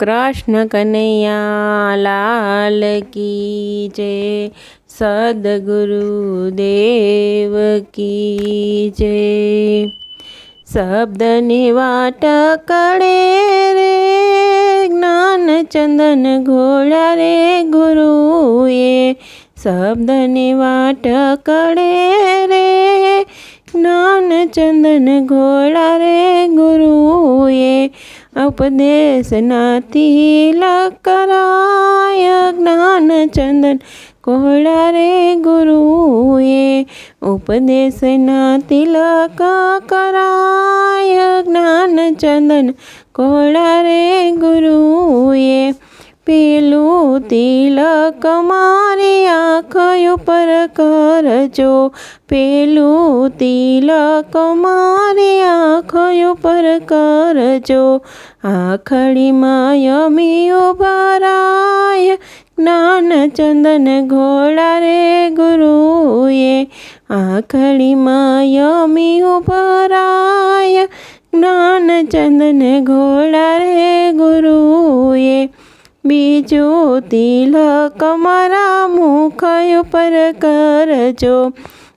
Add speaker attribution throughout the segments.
Speaker 1: કૃષ્ણ કનૈયા લાલ કી જય સદગુરુ દેવ કી જય. શબ્દની વાટ કડે રે જ્ઞાન ચંદન ઘોડા રે ગુરુએ, શબ્દની વાટ કડે રે જ્ઞાન ચંદન ઘોડા રે ગુરુએ ઉપદેશના લકરાય કરાય જ્ઞાન ચંદન કોહળા રે ગુરુએ ઉપદેશના તિલક કરાય જ્ઞાન ચંદન કોહળા રે ગુરુએ પેલું તિલક મારી આંખ ઉપર કરજો. પેલું તિલક મારી આંખ ઉપર કરજો. આખડીમાં યમી ઉભરાય જ્ઞાન ચંદન ઘોડા રે ગુરુએ. આખડીમાં યમી ઉભરાય જ્ઞાન ચંદન ઘોડા રે ગુરુએ. બીજું તિલક મારા મુખ ઉપર કરજો.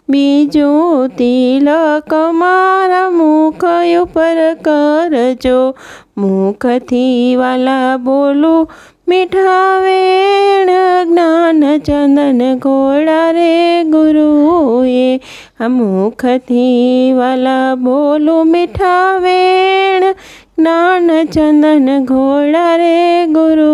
Speaker 1: બીજું તિલક મારા મુખ ઉપર કરજો. મુખથી વાલા બોલું, મીઠા વેણ જ્ઞાન ચંદન ઘોડા રે ગુરુએ. મુખથી વાલા બોલું, મીઠા વેણ જ્ઞાન ચંદન ઘોડા રે ગુરુએ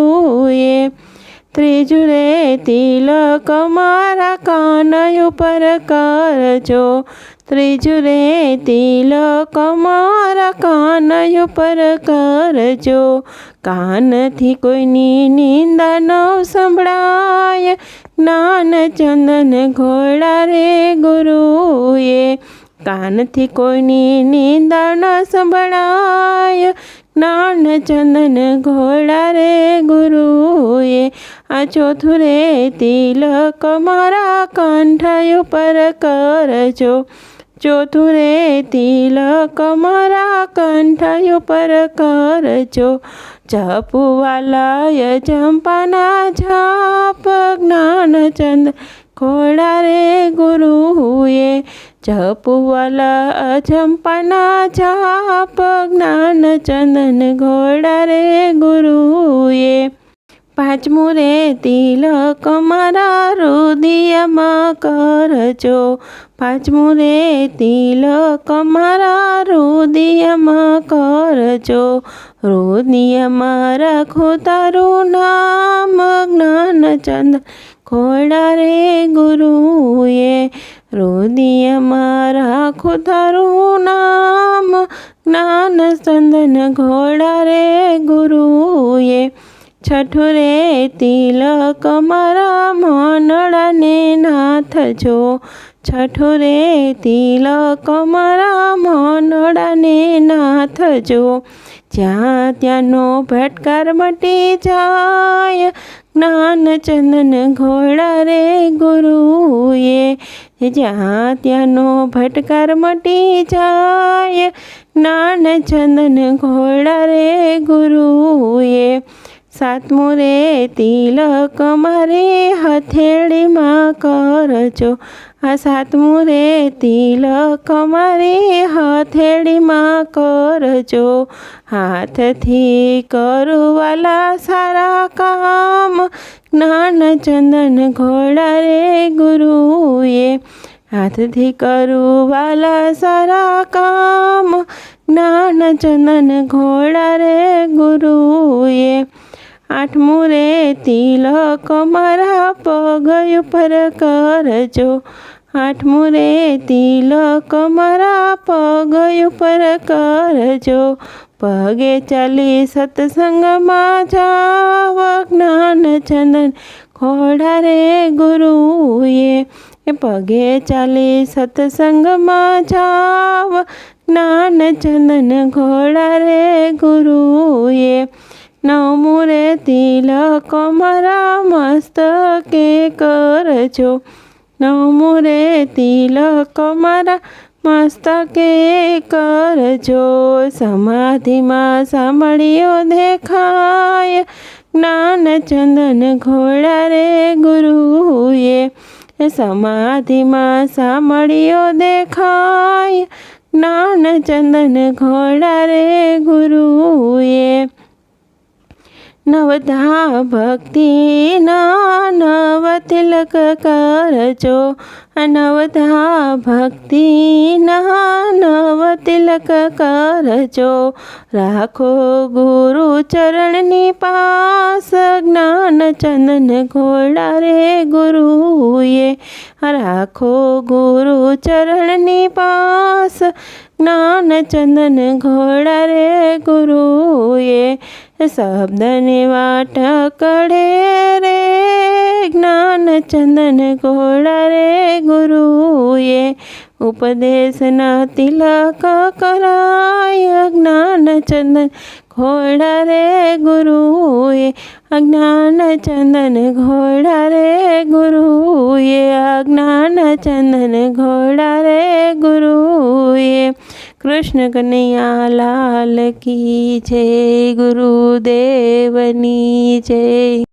Speaker 1: ત્રીજું રે તિલક મારા કાન ઉપર કરજો. ત્રીજુરે તિલક મારા કાન ઉપર કરજો. કાનથી કોઈની નિંદા ન સંભળાય. જ્ઞાન ચંદન ઘોડા રે ગુરુએ. કાનથી કોઈની નિંદા ન સંભળાય. જ્ઞાન ચંદન ઘોડા રે ગુરુએ આ ચોથું રે તિલક મારા કંઠ ઉપર કરજો. ચોથું રે તિલક મારા કંઠ ઉપર કરજો. જપુવાલાય ચંપાના જાપ જ્ઞાનચંદ ઘોડા રે ગુરુએ જપુવાલા અજંપના જાપ જ્ઞાન ચંદન ઘોડા રે ગુરુએ. પાંચમું રે તિલક મારા રુદિયામાં કરજો. પાંચમું રે તિલક મારા રુદિયામાં કરજો. રુદિયામાં રાખો તારું નામ જ્ઞાન ચંદ ઘોડા રે ગુરુએ રુદિયામાં રાખો તારું નામ. જ્ઞાન ચંદન ઘોડા રે ગુરુએ છઠું રે તિલક મારા મનડાને નાથ જો છઠું રે તિલક મારા મનડાને નાથ જો. જ્યાં ત્યાંનો ભટકાર મટી જાય જ્ઞાન ચંદન ઘોડા રે ગુરુએ. જ્યાં ત્યાંનો ભટકાર મટી જાય જ્ઞાન ચંદન ઘોડા રે ગુરુએ. સાતમું રે તિલક મારે હથેળીમાં કરજો. આ સાતમું રે તિલક મારે હથેળીમાં કરજો. હાથથી કરવાલા સારા કામ જ્ઞાન ચંદન ઘોડા રે ગુરુએ. હાથથી કરવાલા સારા કામ જ્ઞાન ચંદન ઘોડા રે ગુરુએ. આઠમું રે તિલક મારા પગ ઉપર કરજો. આઠમું રે તિલક મારા પગ ઉપર કરજો. પગે ચાલી સત્સંગમાં જાવ જ્ઞાન ચંદન ખોડા રે ગુરુએ. પગે ચાલી સત્સંગમાં જાવ જ્ઞાન ચંદન ઘોડા રે ગુરુએ. નવમું રે તિલક મારા મસ્તકે કરજો નવમું રે તિલક મારા મસ્તકે કરજો સમાધિમાં સાંભળ્યો દેખાય જ્ઞાન ચંદન ઘોડા રે ગુરુએ સમાધિમાં સાંભળ્યો દેખાય જ્ઞાન ચંદન ઘોડા રે ગુરુએ નવધા ભક્તિના નવ તિલક કરજો નવધા ભક્તિના નવ તિલક કરજો રાખો ગુરુ ચરણની પાસ જ્ઞાન ચંદન ઘોડા રે ગુરુએ રાખો ગુરુ ચરણની પાસ જ્ઞાન ચંદન ઘોડા રે ગુરુએ શબ્દને વાટ કડે રે જ્ઞાન ચંદન ઘોડા રે ગુરુએ ઉપદેશના તિલક કરાય જ્ઞાન ચંદન ઘોડા રે ગુરુએ અજ્ઞાન ચંદન ઘોડા રે ગુરુએ અજ્ઞાન ચંદન ઘોડા રે ગુરુએ. કૃષ્ણ કનૈયા લાલ કી જય ગુરુદેવની જય.